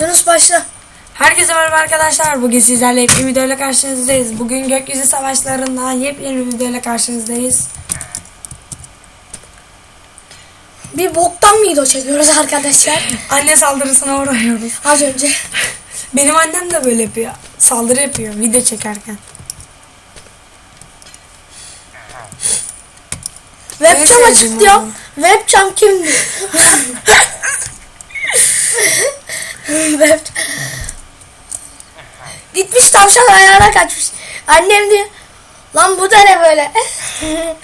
Yunus başla. Herkese merhaba arkadaşlar. Bugün sizlerle yepyeni bir videoyla karşınızdayız. Bugün gökyüzü savaşlarından yepyeni bir videoyla karşınızdayız. Bir boktan video çekiyoruz arkadaşlar. Anne saldırısına uğruyoruz. Az önce. Benim annem de böyle yapıyor. Saldırı yapıyor video çekerken. Webcam açık diyor. Webcam kimdi? Gitmiş tavşan ayağına kaçmış. Annem diyor. Lan bu da ne böyle?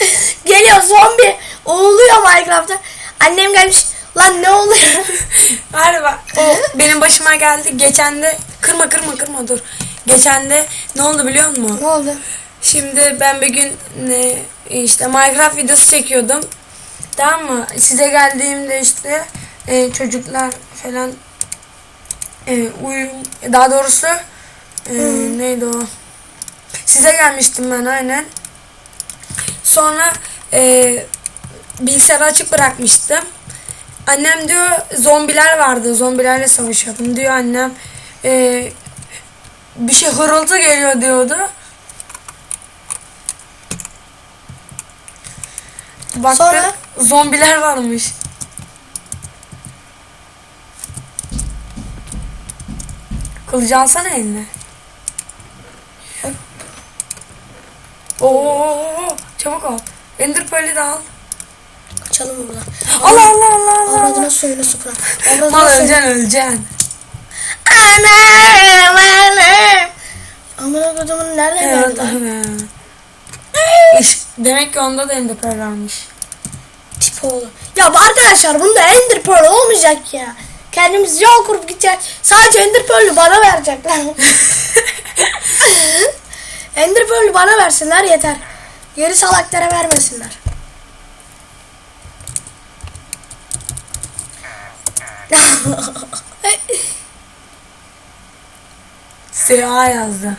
Geliyor zombi. Oluyor Minecraft'ta. Annem gelmiş. Lan ne oluyor? Galiba o benim başıma geldi. Geçen de kırma kırma kırma dur. Geçen de ne oldu biliyor musun? ne oldu? Şimdi ben bir gün ne, işte Minecraft videosu çekiyordum. Tamam mı? Size geldiğimde işte e, çocuklar falan e, uyum daha doğrusu e, neydi o? Size gelmiştim ben aynen. Sonra e, bilgisayarı açık bırakmıştım. Annem diyor zombiler vardı. Zombilerle savaşıyordum diyor annem. E, bir şey hırıltı geliyor diyordu. Baktı Sonra? zombiler varmış. Kılıcı alsana eline. Oo, çabuk ol. Ender Pearl'i de al. Kaçalım buradan. Allah Allah Allah Allah. Avradına soyunu supra. Mal öleceksin öleceksin. Anam anam. Amına kodumun nereden Evet, geldi evet. Demek ki onda da Ender Pearl varmış. Tip oğlu. Ya bu arkadaşlar bunda Ender Pearl olmayacak ya. Kendimiz yol kurup gideceğiz. Sadece Ender Pearl'ü bana verecekler. Ender Pearl'ü bana versinler yeter. Geri salaklara vermesinler. Sıra yazdı.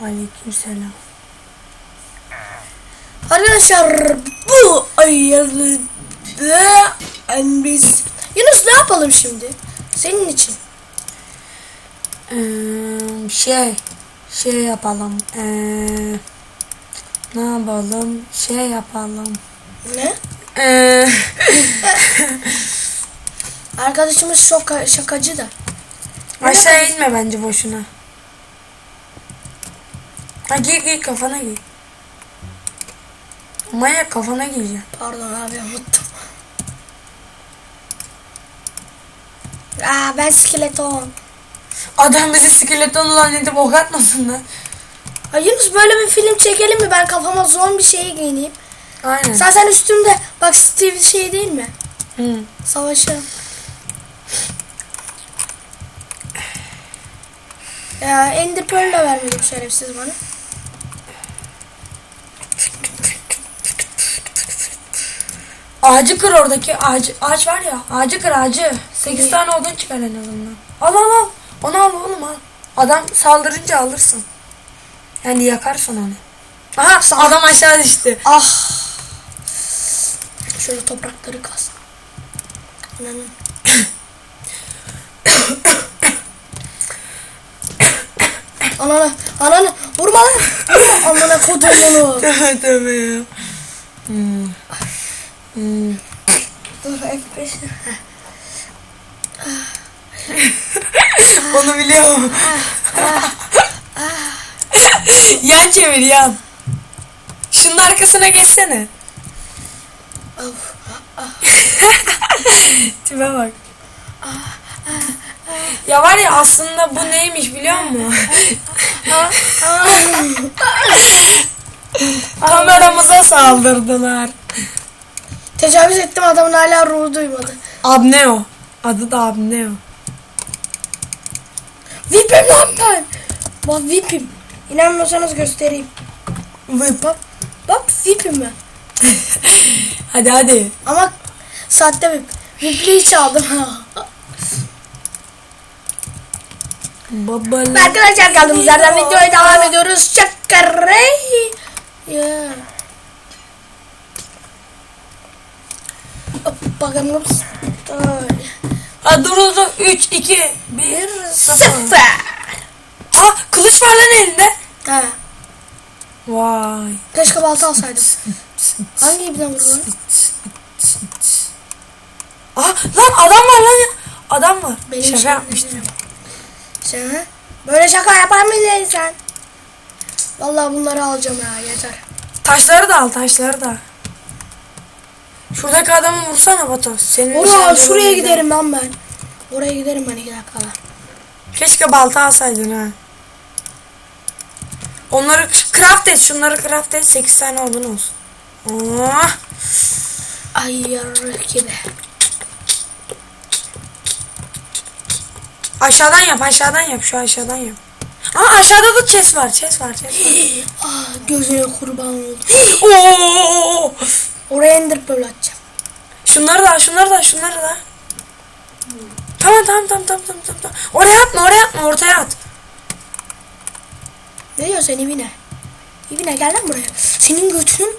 Aleykümselam. Arkadaşlar bu ayarlı biz Ne yapalım şimdi? Senin için. Ee, şey şey yapalım. Ee, ne yapalım? Şey yapalım. Ne? Ee, Arkadaşımız şoka, şakacı da. aşağı inme bence boşuna. Ha giy giy kafana giy. Manyak kafana giyeceksin. Pardon abi unuttum. Aa ben skeleton. Adam bizi skeleton laneti bok atmasın lan. Ha Yunus böyle bir film çekelim mi? Ben kafama zombi şeyi giyineyim. Aynen. Sen sen üstümde bak Steve şey değil mi? Hı. Savaşı. Ya Ender Pearl de vermedim şerefsiz bana. Ağacı kır oradaki ağacı, ağaç var ya ağacı kır ağacı. 8 tane odun çıkar en azından. Al al al. Onu al oğlum al. Adam saldırınca alırsın. Yani yakarsın onu. Aha adam aşağı düştü. Ah. Şöyle toprakları kaz. Ananın. Ananı, ananı vurma lan. Vurma amına kodumunu. Tövbe tövbe ya. Hmm. Hmm. Dur F5. Onu biliyorum. yan çevir yan. Şunun arkasına geçsene. Tipe bak. Ya var ya aslında bu neymiş biliyor musun? Kameramıza saldırdılar. Tecavüz ettim adamın hala ruhu duymadı. Abneo. Adı da Abneo. VIP'im lan ben. Bak VIP'im. İnanmıyorsanız göstereyim. Vıp. Bak. Bak VIP'im ben. Hadi hadi. Ama sahte VIP. VIP'liği çaldım. Babalı. Arkadaşlar kaldığımız yerden videoya devam ediyoruz. Çakarey. Ya. Hop, Bakalım. Ha dur dur dur. 3, 2, 1, 0. Sıfır. Ah kılıç var lan elinde. Ha. Vay. Keşke balta alsaydım. Hangi ibne vurdu lan? Ah lan adam var lan. Adam var. Benim Şaka yapmıştım. Ha? Böyle şaka yapar mıydın sen? Vallahi bunları alacağım ya yeter. Taşları da al taşları da. Şuradaki adamı vursana Batu. Senin Ora şuraya önünde. giderim lan ben. Oraya giderim ben iki dakikada. Keşke balta alsaydın ha. Onları craft et. Şunları craft et. 8 tane odun olsun. Oh. Ay yarrak gibi. Aşağıdan yap. Aşağıdan yap. Şu aşağıdan yap. Aa aşağıda da chest var. Chest var. Chest var. Ah gözüne kurban oldum. Oo! Oraya ender pearl atacağım. Şunları da şunları da şunları da. Tamam tamam tamam tamam tamam tamam. Oraya atma oraya atma ortaya at. Ne diyorsun sen İbine? İbine gel lan buraya. Senin götün.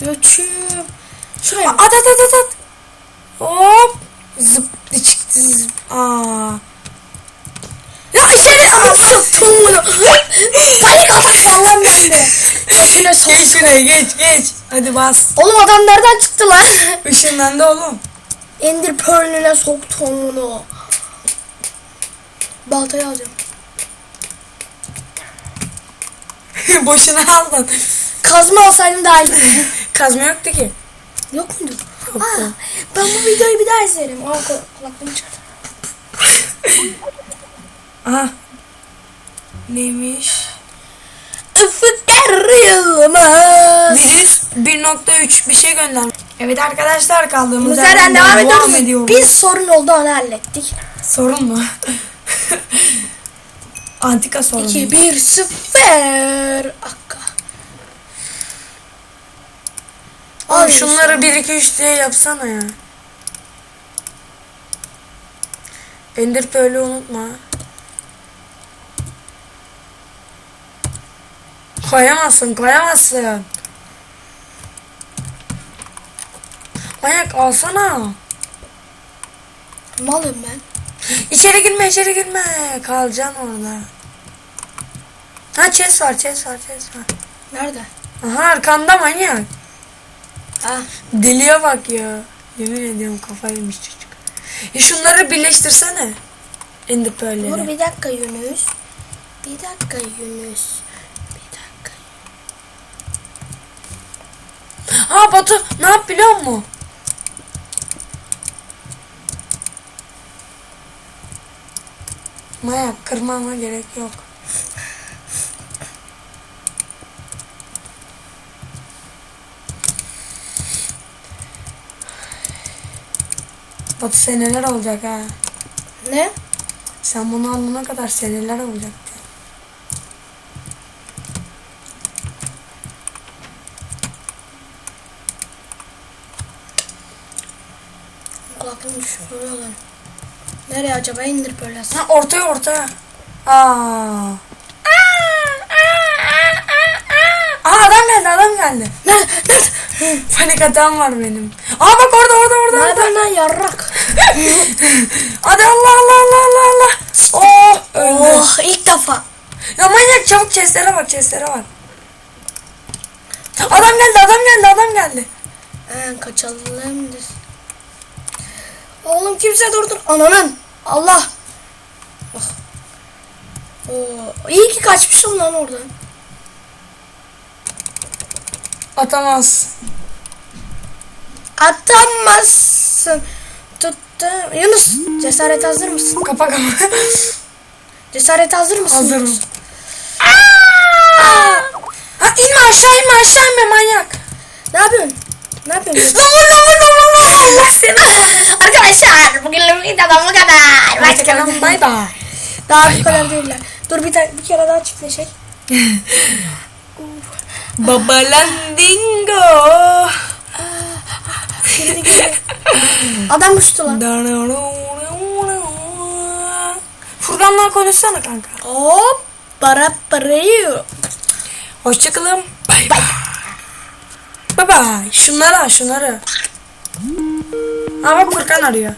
Götüm. Şuraya At at at at at. Hop. Zıp çıktı zıp. Aa. Soktum bunu. Panik atak sallan bende. Götüne sok. Geç şuraya geç geç. Hadi bas. Oğlum adam nereden çıktı lan? Işınlandı oğlum. Ender pearl'üne soktum bunu. Baltayı alacağım. Boşuna aldın. Kazma alsaydım daha iyi. Kazma yoktu ki. Yok muydu? Aa, ben bu videoyu bir daha izlerim. Aa, kul- kulaklığımı çıkardım. Aha. Neymiş? Ufuklar yılmaz. Virüs 1.3 bir şey gönder. Evet arkadaşlar kaldığımız Müzerden devam ediyoruz. ediyoruz. Bir sorun oldu onu hallettik. Sorun mu? Antika sorunu. 2, 1, 0. Akka. Oğlum şunları 1 2 3 diye yapsana ya. Ender Pearl'ü unutma. Koyamazsın, koyamazsın. Manyak alsana. Malım ben. İçeri girme, içeri girme. Kalacaksın orada. Ha chest var, chest var, chest var. Nerede? Aha arkanda manyak. Ha. Deliye bak ya. Yemin ediyorum kafayı yemiş çocuk. E şunları birleştirsene. Ender Dur Pearl'leri. bir dakika Yunus. Bir dakika Yunus. Bir dakika. Ha Batu ne yap biliyor musun? Maya kırmama gerek yok. Batu seneler olacak ha. Ne? Sen bunu alana kadar seneler olacak. Kulaklığım şuraya lan. Nereye acaba indir böyle? Ha ortaya ortaya. Aa. Aa adam geldi adam geldi. Nerede? Nerede? Panik atağım var benim. Aa bak orada orada orada. orada. Nerede lan yarrak? Hadi Allah Allah Allah Allah Allah. Oh öldü. oh ilk defa. Ya manyak çabuk chestlere bak chestlere bak. Adam geldi adam geldi adam geldi. Hemen kaçalım. biz. Oğlum kimse durdur. Ananın. Allah. Oh. Oo, iyi ki kaçmışım lan oradan. Atamaz. Atamazsın. Tuttu. Yunus cesaret hazır mısın? Kapa kapa. Cesaret hazır mısın? Hazırım. Ha inme aşağı inme aşağı inme manyak. Ne yapıyorsun? Ne yapıyorsun? Lan vur lan vur lan vur lan. Allah seni. Arkadaşlar bugünlük videodan bu kadar. Hoşçakalın bay bay. Daha bu kadar değiller. Dur bir, tane, bir kere daha çiftleşek. Babalandingo. Girdi girdi. Adam uçtu lan. Furkan'la konuşsana kanka. Hop. Para parayı. Hoşçakalın. Bay bay. Bay bay. Şunları şunları. Ha bak Furkan arıyor.